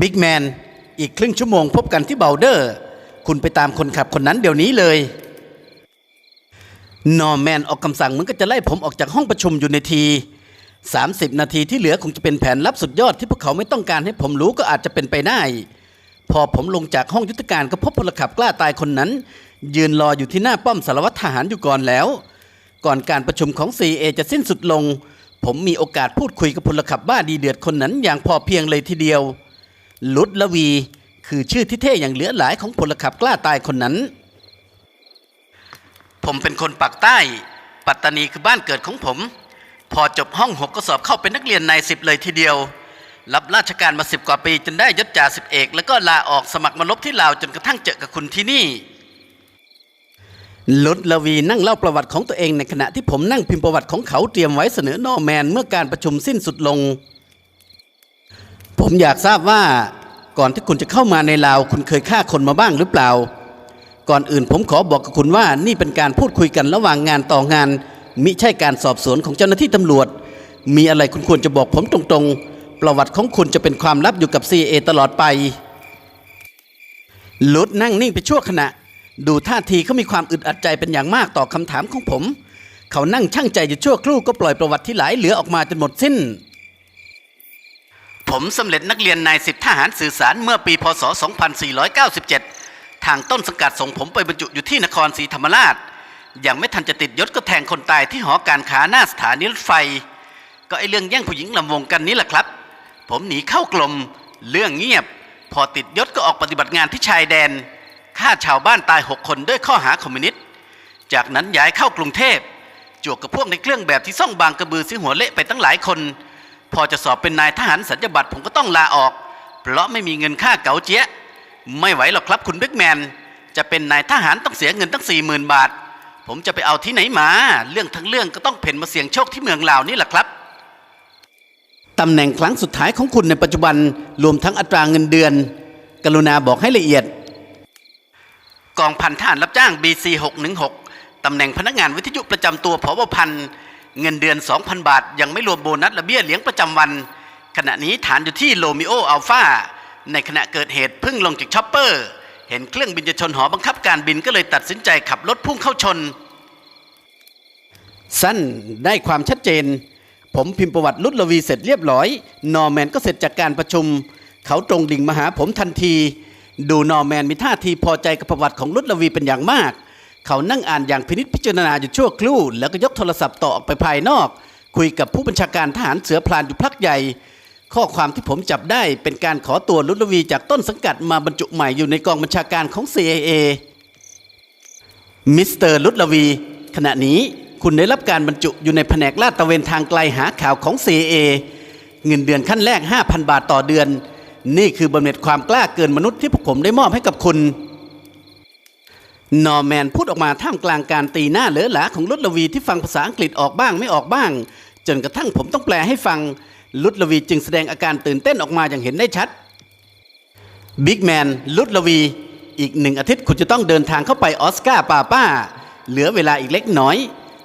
บิ๊กแมนอีกครึ่งชั่วโมงพบกันที่เบลเดอร์ คุณไปตามคนขับคนนั้นเดี๋ยวนี้เลย นอร์แมนออกคำสั่งมันก็จะไล่ผมออกจากห้องประชุมอยู่ในที 30 นาทีที่เหลือคงจะเป็นแผนลับสุดยอดที่พวกเขาไม่ต้องการให้ผมรู้ก็อาจจะเป็นไปได้ พอผมลงจากห้องยุทธการก็พบพลขับกล้าตายคนนั้น ยืนรออยู่ที่หน้าป้อมสารวัตรทหารอยู่ก่อนแล้ว ก่อนการประชุมของ CA จะสิ้นสุดลง ผมมีโอกาสพูดคุยกับพลขับบ้าดีเดือดคนนั้นอย่างพอเพียงเลยทีเดียว ลุดละวี คือชื่อที่เท่อย่างเหลือหลายของพลขับกล้าตายคนนั้น ผมเป็นคนปากใต้ ปัตตานีคือบ้านเกิดของผม พอจบห้องหกก็สอบเข้าเป็นนักเรียนนายสิบเลยทีเดียว รับราชการมาสิบกว่าปีจนได้ยศจ่าสิบเอก แล้วก็ลาออกสมัครมาลบที่ลาวจนกระทั่งเจอกับคุณที่นี่ลุดละวีนั่งเล่าประวัติของตัวเองในขณะที่ผมนั่งพิมพ์ประวัติของเขาเตรียมไว้เสนอนอแมนเมื่อการประชุมสิ้นสุดลง ผมอยากทราบว่าก่อนที่คุณจะเข้ามาในลาว คุณเคยฆ่าคนมาบ้างหรือเปล่า ก่อนอื่นผมขอบอกกับคุณว่านี่เป็นการพูดคุยกันระหว่างงานต่องาน มิใช่การสอบสวนของเจ้าหน้าที่ตำรวจ มีอะไรคุณควรจะบอกผมตรงๆ ประวัติของคุณจะเป็นความลับอยู่กับ CA ตลอดไปลุดนั่งนิ่งไปชั่วขณะ ดูท่าทีเขามีความอึดอัดใจเป็นอย่างมากต่อคำถามของผม เขานั่งช่างใจอยู่ชั่วครู่ก็ปล่อยประวัติที่หลายเหลือออกมาจนหมดสิ้น ผมสำเร็จนักเรียนนายสิบทหารสื่อสารเมื่อปีพศ 2497 ทางต้นสังกัดส่งผมไปบรรจุอยู่ที่นครศรีธรรมราช ยังไม่ทันจะติดยศก็แทงคนตายที่หอการค้าหน้าสถานีรถไฟ ก็ไอเรื่องแย่งผู้หญิงลำวงกันนี้แหละครับ ผมหนีเข้ากลม เรื่องเงียบ พอติดยศก็ออกปฏิบัติงานที่ชายแดนฆ่าชาวบ้านตายหกคนด้วยข้อหาคอมมิวนิสต์ จากนั้นย้ายเข้ากรุงเทพจวกกับพวกในเครื่องแบบที่ซ่องบางกระบือซื้อหัวเละไปตั้งหลายคน พอจะสอบเป็นนายทหารสัญญบัตรผมก็ต้องลาออก เพราะไม่มีเงินค่าเก๋าเจี๊ยะไม่ไหวหรอกครับคุณเบกแมน จะเป็นนายทหารต้องเสียเงินตั้งสี่หมื่นบาท ผมจะไปเอาที่ไหนมา เรื่องทั้งเรื่องก็ต้องเพ่นมาเสี่ยงโชคที่เมืองลาวนี่แหละครับตำแหน่งครั้งสุดท้ายของคุณในปัจจุบันรวมทั้งอัตราเงินเดือน กรุณาบอกให้ละเอียด กองพันทหารรับจ้าง BC 616ตำแหน่งพนักงานวิทยุประจำตัวผบพัน เงินเดือน 2,000 บาท ยังไม่รวมโบนัสและเบี้ยเลี้ยงประจำวัน ขณะนี้ฐานอยู่ที่โลมิโออัลฟาในขณะเกิดเหตุพิ่งลงจากชอปเปอร์ เห็นเครื่องบินจะชนหอบังคับการบินก็เลยตัดสินใจขับรถพุ่งเข้าชน สั้นได้ความชัดเจน ผมพิมพ์ประวัติลุดลวีเสร็จเรียบร้อย นอร์แมนก็เสร็จจากการประชุม เขาตรงดิ่งมาหาผมทันที ดูนอร์แมนมีท่าทีพอใจกับประวัติของลุดลวีเป็นอย่างมาก เขานั่งอ่านอย่างพินิจพิจารณาอยู่ชั่วครู่ แล้วก็ยกโทรศัพท์ต่อออกไปภายนอก คุยกับผู้บัญชาการทหารเสือพลานอยู่พักใหญ่ ข้อความที่ผมจับได้เป็นการขอตัวลุดลวีจากต้นสังกัดมาบรรจุใหม่อยู่ในกองบัญชาการของ CIA มิสเตอร์ลุดลวี ขณะนี้คุณได้รับการบรรจุอยู่ในแผนกลาดตระเวนทางไกลหาข่าวของ CIA เงินเดือนขั้นแรก 5,000 บาทต่อเดือน นี่คือบำเหน็จความกล้าเกินมนุษย์ที่พวกผมได้มอบให้กับคุณ นอร์แมนพูดออกมาท่ามกลางการตีหน้าเหลือหลาของลุดลวีที่ฟังภาษาอังกฤษออกบ้างไม่ออกบ้าง จนกระทั่งผมต้องแปลให้ฟังลุดลวีจึงแสดงอาการตื่นเต้นออกมาอย่างเห็นได้ชัดบิ๊กแมนลุดลวี อีกหนึ่งอาทิตย์คุณจะต้องเดินทางเข้าไปออสการ์ปาป้า เหลือเวลาอีกเล็กน้อย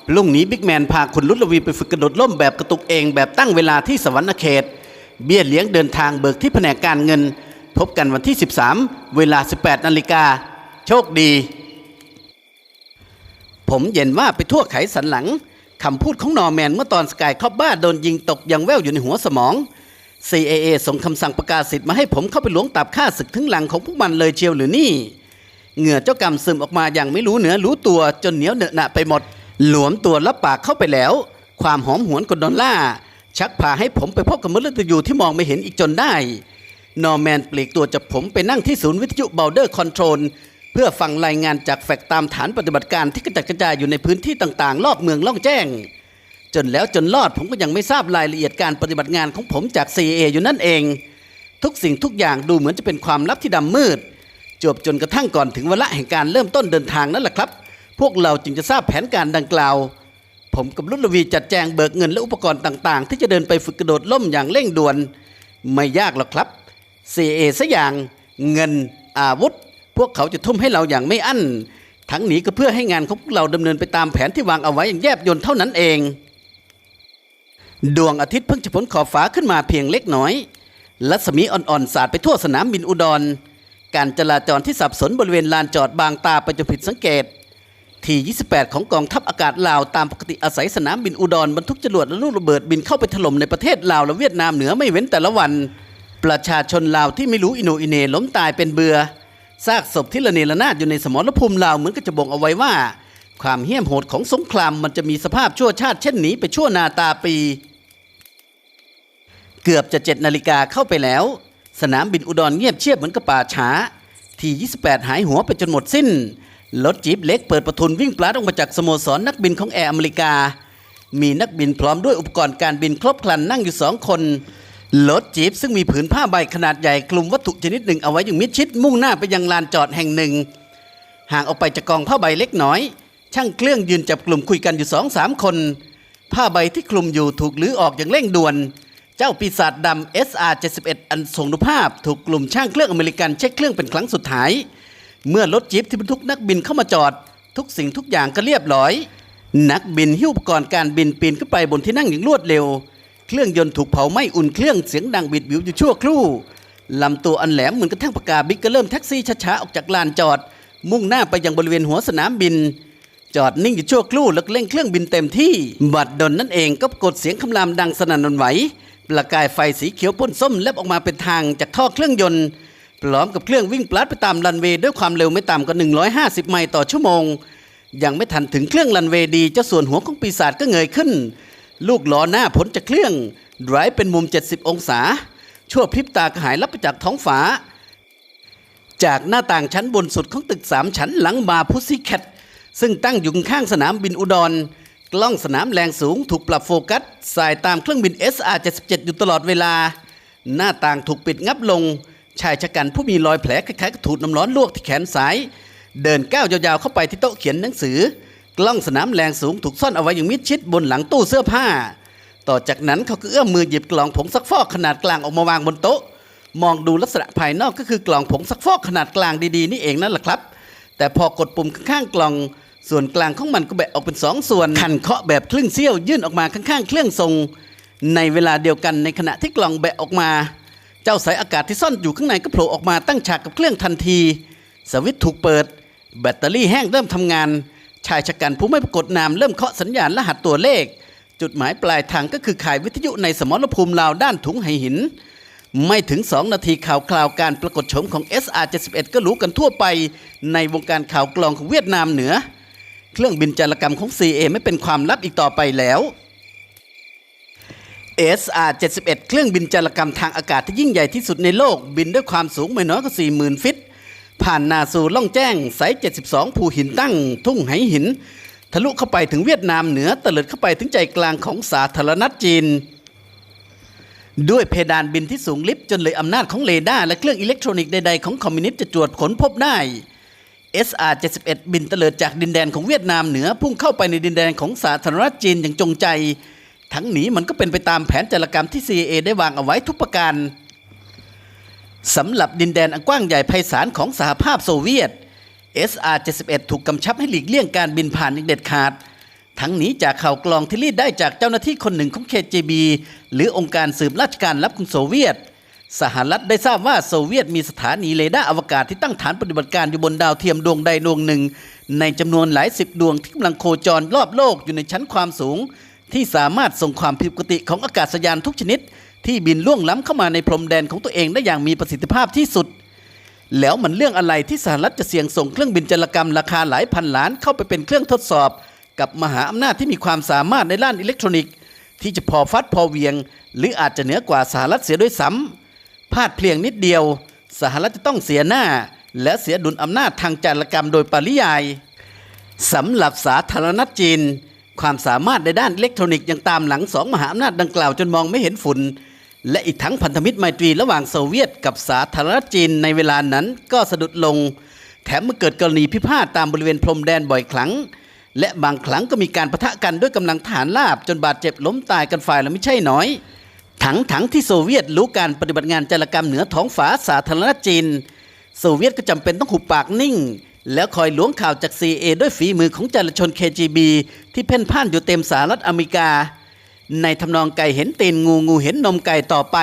พรุ่งนี้บิ๊กแมนพาคุณลุดลวีไปฝึกกระโดดล่มแบบกระตุกเองแบบตั้งเวลาที่สวรรณเขต เบี้ยเลี้ยงเดินทางเบิกที่แผนกการเงิน พบกันวันที่ 13 เวลา 18นาฬิกาโชคดี ผมเย็นว่าไปทั่วไขสันหลังคำพูดของนอร์แมนเมื่อตอนสกายคอบบ้าโดนยิงตกยังแว่วอยู่ในหัวสมอง CIA ส่งคำสั่งประกาศสิทธิ์มาให้ผมเข้าไปหลวงตับฆ่าศึกถึงหลังของพวกมันเลยเชียวหรือนี่ เหงื่อเจ้ากรรมซึมออกมาอย่างไม่รู้เหนือรู้ตัวจนเหนียวเหนอะหนะไปหมด หลวมตัวรับปากเข้าไปแล้ว ความหอมหวนกดดอลล่าชักพาให้ผมไปพบกับมฤตยูที่มองไม่เห็นอีกจนได้ นอร์แมนปลีกตัวจากผมไปนั่งที่ศูนย์วิทยุเบลเดอร์คอนโทรล เพื่อฟังรายงานจากแฟกตามฐานปฏิบัติการที่กระจัดกระจายอยู่ในพื้นที่ต่างๆ รอบเมืองล่องแจ้ง จนแล้วจนรอดผมก็ยังไม่ทราบรายละเอียดการปฏิบัติงานของผมจาก CIA อยู่นั่นเอง ทุกสิ่งทุกอย่างดูเหมือนจะเป็นความลับที่ดำมืด จบจนกระทั่งก่อนถึงเวลาแห่งการเริ่มต้นเดินทางนั่นแหละครับ พวกเราจึงจะทราบแผนการดังกล่าว ผมกับรุ่นลวีจัดแจงเบิกเงินและอุปกรณ์ต่าง ๆ ที่จะเดินไปฝึกกระโดดล่มอย่างเร่งด่วน ไม่ยากหรอกครับ CIA ซะอย่างเงินอาวุธ พวกเขาจะทุ่มให้เราอย่างไม่อั้น ทั้งนี้ก็เพื่อให้งานของพวกเราดำเนินไปตามแผนที่วางเอาไว้อย่างแยบยลเท่านั้นเอง ดวงอาทิตย์เพิ่งจะพ้นขอบฟ้าขึ้นมาเพียงเล็กน้อย รัศมีอ่อนๆสาดไปทั่วสนามบินอุดร การจราจรที่สับสนบริเวณลานจอดบางตาไปจนผิดสังเกต ที่ 28 ของกองทัพอากาศลาวตามปกติอาศัยสนามบินอุดรบรรทุกจรวดและลูกระเบิดบินเข้าไปถล่มในประเทศลาวและเวียดนามเหนือไม่เว้นแต่ละวัน ประชาชนลาวที่ไม่รู้อิโนอิเนล้มตายเป็นเบื่อ ซากศพที่ระเนระนาดอยู่ในสมรภูมิลาวเหมือนกับจะบ่งเอาไว้ว่า ความเหี้ยมโหดของสงครามมันจะมีสภาพชั่วชาติเช่นนี้ไปชั่วนาตาปี เกือบจะเจ็ดนาฬิกาเข้าไปแล้ว สนามบินอุดรเงียบเชียบเหมือนกับป่าช้า ที่ 28 หายหัวไปจนหมดสิ้นรถจีบเล็กเปิดประทุนวิ่งปลาดออกมาจากสโมสรนักบินของแอร์อเมริกา มีนักบินพร้อมด้วยอุปกรณ์การบินครบครันนั่งอยู่สองคน รถจีบซึ่งมีผืนผ้าใบขนาดใหญ่คลุมวัตถุชนิดหนึ่งเอาไว้อย่างมิดชิดมุ่งหน้าไปยังลานจอดแห่งหนึ่ง ห่างออกไปจากกองผ้าใบเล็กน้อย ช่างเครื่องยืนจับกลุ่มคุยกันอยู่สองสามคน ผ้าใบที่คลุมอยู่ถูกลื้อออกอย่างเร่งด่วน เจ้าปีศาจดำ SR-71 อันทรงนุภาพ ถูกกลุ่มช่างเครื่องอเมริกันเช็คเครื่องเป็นครั้งสุดท้าย เมื่อรถจี๊ปที่บรรทุกนักบินเข้ามาจอด ทุกสิ่งทุกอย่างก็เรียบร้อย นักบินหิ้วอุปกรณ์การบินปีนขึ้นไปบนที่นั่งอย่างรวดเร็ว เครื่องยนต์ถูกเผาไหม้อุ่นเครื่องเสียงดังบิดวิวอยู่ชั่วครู่ลำตัวอันแหลมเหมือนกระทั่งปากกาบิ๊กก็เริ่มแท็กซี่ช้าๆออกจากลานจอด มุ่งหน้าไปยังบริเวณหัวสนามบิน จอดนิ่งอยู่ชั่วครู่แล้วเร่งเครื่องบินเต็มที่บัดดลนั่นเองก็กดเสียงคำรามดังสนั่นหวั่นไหวประกายไฟสีเขียวพ่นส้มแลบออกมาเป็นทางจากท่อเครื่องยนต์พร้อมกับเครื่องวิ่งปลัดไปตามรันเวย์ด้วยความเร็วไม่ต่ำกว่า150 ไมล์ต่อชั่วโมง ยังไม่ทันถึงเครื่องรันเวย์ดีเจ้าส่วนหัวของปีศาจก็เงยขึ้น ลูกล้อหน้าพ้นจากเครื่องไดรฟ์เป็นมุม 70 องศา ชั่วพริบตากหายลับไปจากท้องฟ้า จากหน้าต่างชั้นบนสุดของตึกสามชั้นหลังบาร์พุซี่แคทซึ่งตั้งอยู่ข้างสนามบินอุดร กล้องสนามแรงสูงถูกปรับโฟกัสสายตามเครื่องบิน SR-77 อยู่ตลอดเวลา หน้าต่างถูกปิดงับลง ชายชะกันผู้มีรอยแผลคล้ายๆถูกน้ำร้อนลวกที่แขนซ้าย เดินก้าวยาวๆเข้าไปที่โต๊ะเขียนหนังสือ กล้องสนามแรงสูงถูกซ่อนเอาไว้อย่างมิดชิดบนหลังตู้เสื้อผ้า ต่อจากนั้นเขาก็เอื้อมมือหยิบกล่องผงซักฟอกขนาดกลางออกมาวางบนโต๊ะ มองดูลักษณะภายนอกก็คือกล่องผงซักฟอกขนาดกลางดีๆนี่เองนั่นแหละครับ แต่พอกดปุ่มข้างๆกล่อง ส่วนกลางของมันก็แบะออกเป็นสองส่วนคันเคาะแบบครึ่งเสี้ยวยื่นออกมาข้างๆเครื่องทรง ในเวลาเดียวกันในขณะที่กล่องแบะออกมา เจ้าสายอากาศที่ซ่อนอยู่ข้างในก็โผล่ออกมาตั้งฉากกับเครื่องทันที สวิตช์ถูกเปิด แบตเตอรี่แห้งเริ่มทำงาน ชายชะกันผู้ไม่ปรากฏนามเริ่มเคาะสัญญาณรหัสตัวเลข จุดหมายปลายทางก็คือข่ายวิทยุในสมรภูมิลาวด้านถุงไหหิน ไม่ถึง 2 นาทีข่าวคราวการปรากฏโฉมของ SR-71 ก็รู้กันทั่วไปในวงการข่าวกลองของเวียดนามเหนือ เครื่องบินจารกรรมของ CA ไม่เป็นความลับอีกต่อไปแล้ว SR-71 เครื่องบินจารกรรมทางอากาศที่ยิ่งใหญ่ที่สุดในโลกบินด้วยความสูงไม่น้อยกว่า40,000 ฟิต ผ่านนาซูล่องแจ้งสาย 72 ภูหินตั้ง ทุ่งไหหิน ทะลุเข้าไปถึงเวียดนามเหนือตะลิดเข้าไปถึงใจกลางของสาธารณรัฐจีน ด้วยเพดานบินที่สูงลิฟต์จนเลยอำนาจของเรดาร์และเครื่องอิเล็กทรอนิกส์ใดๆของคอมมิวนิสต์จะตรวจค้นพบได้ SR-71 บินเตลิดจากดินแดนของเวียดนามเหนือพุ่งเข้าไปในดินแดนของสาธารณรัฐจีนอย่างจงใจ ทั้งหนีมันก็เป็นไปตามแผนจารกรรมที่ CIA ได้วางเอาไว้ทุกประการ สำหรับดินแดนอันกว้างใหญ่ไพศาลของสหภาพโซเวียต SR-71 ถูกกำชับให้หลีกเลี่ยงการบินผ่านอย่างเด็ดขาด ทั้งนี้จากข่าวกลองที่รีดได้จากเจ้าหน้าที่คนหนึ่งของ KGB หรือองค์การสืบราชการลับของโซเวียต สหรัฐได้ทราบว่าโซเวียตมีสถานีเรดาร์อวกาศที่ตั้งฐานปฏิบัติการอยู่บนดาวเทียมดวงใดดวงหนึ่ง ในจำนวนหลายสิบดวงที่กำลังโคจรรอบโลกอยู่ในชั้นความสูง ที่สามารถส่งความผิดปกติของอากาศยานทุกชนิด ที่บินล่วงล้ำเข้ามาในพรมแดนของตัวเองได้อย่างมีประสิทธิภาพที่สุด แล้วมันเรื่องอะไรที่สหรัฐจะเสี่ยงส่งเครื่องบินจารกรรมราคาหลายพันล้านเข้าไปเป็นเครื่องทดสอบ กับมหาอำนาจที่มีความสามารถในด้านอิเล็กทรอนิกส์ ที่จะพอฟัดพอเวียง หรืออาจจะเหนือกว่าสหรัฐเสียด้วยซ้ำพลาดเพียงนิดเดียว สหรัฐจะต้องเสียหน้า และเสียดุลอำนาจทางจารกรรมโดยปริยายสำหรับสาธารณรัฐจีน ความสามารถในด้านอิเล็กทรอนิกส์ยังตามหลังสองมหาอำนาจดังกล่าวจนมองไม่เห็นฝุ่น และอีกทั้งพันธมิตรไมตรีระหว่างโซเวียตกับสาธารณรัฐจีนในเวลานั้นก็สะดุดลง แถมเมื่อเกิดกรณีพิพาทตามบริเวณพรมแดนบ่อยครั้ง และบางครั้งก็มีการประทะกันด้วยกำลังฐานราบ จนบาดเจ็บล้มตายกันฝ่ายละไม่ใช่น้อยทั้งทั้งที่โซเวียตรู้การปฏิบัติงานจารกรรมเหนือท้องฟ้าสาธารณรัฐจีน โซเวียตก็จำเป็นต้องหุบปากนิ่ง แล้วคอยล้วงข่าวจาก CA ด้วยฝีมือของจารชน KGB ที่เพ่นพ่านอยู่เต็มสหรัฐอเมริกา ในทำนองไก่เห็นตีนงูงูเห็นนมไก่ต่อไป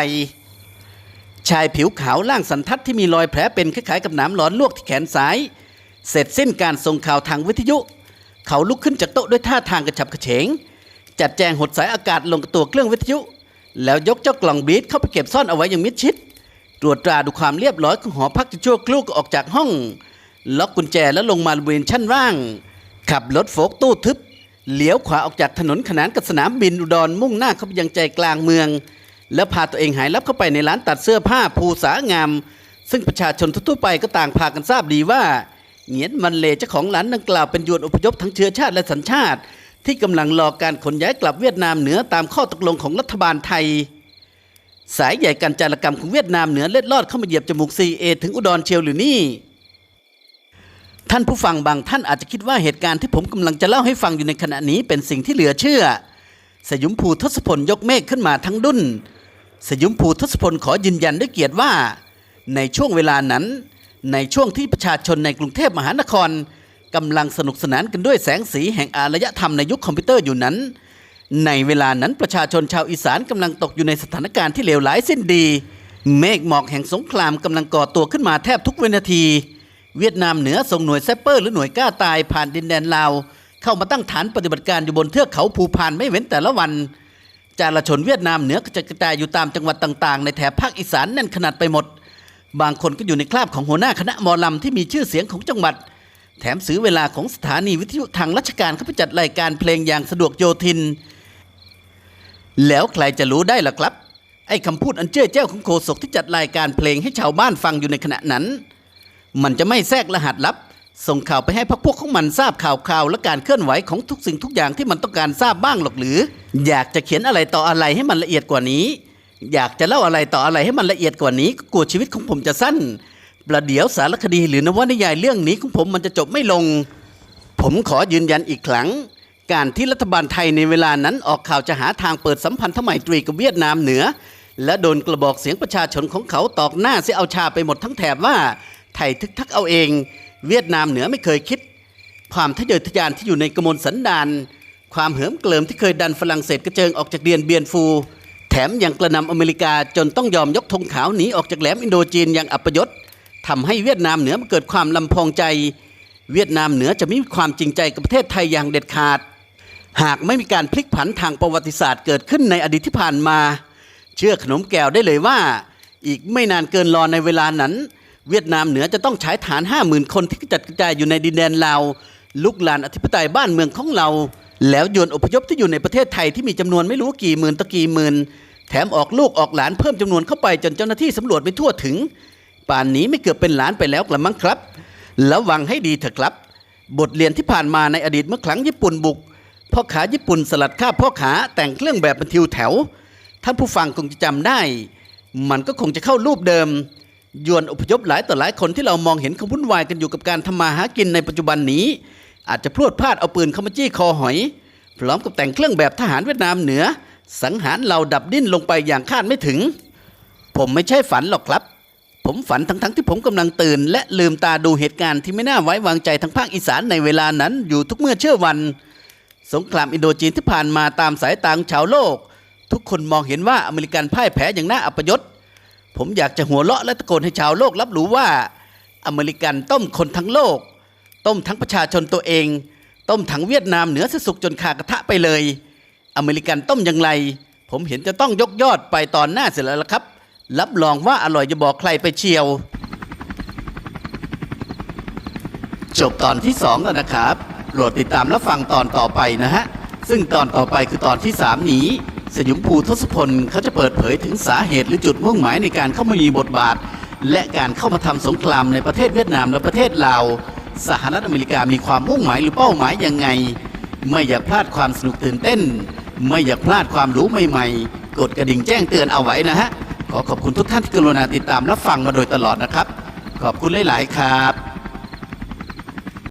ชายผิวขาวล่างสันทัดที่มีรอยแผลเป็นคล้ายๆกับหนามหลอนลวกที่แขนซ้าย เสร็จสิ้นการส่งข่าวทางวิทยุ เขาลุกขึ้นจากโต๊ะด้วยท่าทางกระฉับกระเฉง จัดแจงหดสายอากาศลงกับตัวเครื่องวิทยุ แล้วยกเจ้ากล่องบีทเข้าไปเก็บซ่อนเอาไว้อย่างมิดชิด ตรวจตราดูความเรียบร้อยของหอพักจะชั่วครู่ก็ออกจากห้อง ล็อกกุญแจแล้วลงมาบริเวณชั้นล่าง ขับรถโฟกตู้ทึบเลี้ยวขวาออกจากถนนขนานกับสนามบินอุดรมุ่งหน้าเข้าไปยังใจกลางเมือง แล้วพาตัวเองหายลับเข้าไปในร้านตัดเสื้อผ้าภูสางาม ซึ่งประชาชนทั่วๆไปก็ต่างพากันทราบดีว่าเงียนมันเลเจ้าของร้านดังกล่าวเป็นยวนอพยพทั้งเชื้อชาติและสัญชาติ ที่กำลังรอการขนย้ายกลับเวียดนามเหนือตามข้อตกลงของรัฐบาลไทย สายใหญ่การจารกรรมของเวียดนามเหนือเล็ดลอดเข้ามาเหยียบจมูกซีเอถึงอุดรเชียวหรือนี่ ท่านผู้ฟังบางท่านอาจจะคิดว่าเหตุการณ์ที่ผมกำลังจะเล่าให้ฟังอยู่ในขณะนี้เป็นสิ่งที่เหลือเชื่อ สยุมภูทศพลยกเมฆขึ้นมาทั้งดุนสยุมภูทศพลขอยืนยันด้วยเกียรติว่า ในช่วงเวลานั้น ในช่วงที่ประชาชนในกรุงเทพมหานครกำลังสนุกสนานกันด้วยแสงสีแห่งอารยธรรมในยุคคอมพิวเตอร์อยู่นั้น ในเวลานั้นประชาชนชาวอีสานกำลังตกอยู่ในสถานการณ์ที่เลวร้ายสิ้นดี เมฆหมอกแห่งสงครามกำลังก่อตัวขึ้นมาแทบทุกวินาที เวียดนามเหนือส่งหน่วยแซปเปอร์หรือหน่วยกล้าตายผ่านดินแดนลาว เข้ามาตั้งฐานปฏิบัติการอยู่บนเทือกเขาภูพานไม่เว้นแต่ละวันจารชนเวียดนามเหนือก็จะกระจายอยู่ตามจังหวัดต่างๆ ในแถบภาคอีสานแน่นขนาดไปหมด บางคนก็อยู่ในคราบของหัวหน้าคณะมอลำที่มีชื่อเสียงของจังหวัด แถมซื้อเวลาของสถานีวิทยุทางราชการเข้าไปจัดรายการเพลงอย่างสะดวกโยทิน แล้วใครจะรู้ได้ล่ะครับ ไอ้คำพูดอันเจ้อเจ้าของโฆษกที่จัดรายการเพลงให้ชาวบ้านฟังอยู่ในขณะนั้น มันจะไม่แทรกรหัสลับ ส่งข่าวไปให้พรรคพวกของมันทราบข่าวข่าวและการเคลื่อนไหวของทุกสิ่งทุกอย่างที่มันต้องการทราบบ้างหรอกหรือ อยากจะเขียนอะไรต่ออะไรให้มันละเอียดกว่านี้ อยากจะเล่าอะไรต่ออะไรให้มันละเอียดกว่านี้ก็กลัวชีวิตของผมจะสั้น ประเดี๋ยวสารคดีหรือนวนิยายเรื่องนี้ของผมมันจะจบไม่ลง ผมขอยืนยันอีกครั้งการที่รัฐบาลไทยในเวลานั้นออกข่าวจะหาทางเปิดสัมพันธไมตรีกับเวียดนามเหนือ และโดนกระบอกเสียงประชาชนของเขาตอกหน้าเสียเอาชาไปหมดทั้งแถบว่า ไทยทึกทักเอาเอง เวียดนามเหนือไม่เคยคิด ความทะเยอทะยานที่อยู่ในกระมวลสันดาน ความเหิมเกลิมที่เคยดันฝรั่งเศสกระเจิงออกจากเดียนเบียนฟู แถมยังกระนำอเมริกาจนต้องยอมยกธงขาวหนีออกจากแหลมอินโดจีนอย่างอัปยศทำให้เวียดนามเหนือเกิดความลำพองใจ เวียดนามเหนือจะไม่มีความจริงใจกับประเทศไทยอย่างเด็ดขาด หากไม่มีการพลิกผันทางประวัติศาสตร์เกิดขึ้นในอดีตที่ผ่านมา เชื่อขนมแก้วได้เลยว่า อีกไม่นานเกินรอในเวลานั้น เวียดนามเหนือจะต้องใช้ฐาน 50,000 คนที่จัดกระจายอยู่ในดินแดนลาลุกลานอธิปไตยบ้านเมืองของเรา แล้วโยนอพยพที่อยู่ในประเทศไทยที่มีจำนวนไม่รู้กี่หมื่นตะกี่หมื่นแถมออกลูกออกหลานเพิ่มจำนวนเข้าไปจนเจ้าหน้าที่สำรวจไม่ทั่วถึง ป่านนี้ไม่เกือบเป็นหลานไปแล้วกระมังครับระวังให้ดีเถอะครับ บทเรียนที่ผ่านมาในอดีตเมื่อครั้งญี่ปุ่นบุกพ่อขาญี่ปุ่นสลัดข้าพ่อขาแต่งเครื่องแบบเป็นทิวแถวท่านผู้ฟังคงจะจำได้ มันก็คงจะเข้ารูปเดิม ยวนอพยพหลายต่อหลายคนที่เรามองเห็นเขาวุ่นวายกันอยู่กับการทำมาหากินในปัจจุบันนี้ อาจจะพรวดพลาดเอาปืนเข้ามาจี้คอหอย พร้อมกับแต่งเครื่องแบบทหารเวียดนามเหนือ สังหารเราดับดิ้นลงไปอย่างคาดไม่ถึง ผมไม่ใช่ฝันหรอกครับ ผมฝันทั้งๆที่ผมกำลังตื่น และลืมตาดูเหตุการณ์ที่ไม่น่าไว้วางใจทางภาคอีสานในเวลานั้นอยู่ทุกเมื่อเชื่อวัน สงครามอินโดจีนที่ผ่านมาตามสายตาของชาวโลก ทุกคนมองเห็นว่าอเมริกันพ่ายแพ้อย่างน่าอัปยศ ผมอยากจะหัวเราะและตะโกนให้ชาวโลกรับรู้ว่า อเมริกันต้มคนทั้งโลก ต้มทั้งประชาชนตัวเอง ต้มทั้งเวียดนามเหนือสุกจนขากระทะไปเลย อเมริกันต้มอย่างไร ผมเห็นจะต้องยกยอดไปตอนหน้าเสร็จแล้วละครับ รับรองว่าอร่อยจะบอกใครไปเชียว จบตอนที่สองแล้วนะครับโปรดติดตามและฟังตอนต่อไปนะฮะ ซึ่งตอนต่อไปคือตอนที่สามนี้ สยุมภูทศพลเขาจะเปิดเผยถึงสาเหตุหรือจุดมุ่งหมายในการเข้ามามีบทบาท และการเข้ามาทำสงครามในประเทศเวียดนามและประเทศลาวสหรัฐอเมริกามีความมุ่งหมายหรือเป้าหมายยังไง ไม่อยากพลาดความสนุกตื่นเต้น ไม่อยากพลาดความรู้ใหม่ๆ กดกระดิ่งแจ้งเตือนเอาไว้นะฮะ ขอขอบคุณทุกท่านที่กรุณาติดตามรับฟังมาโดยตลอดนะครับ ขอบคุณหลาย ๆ ครับ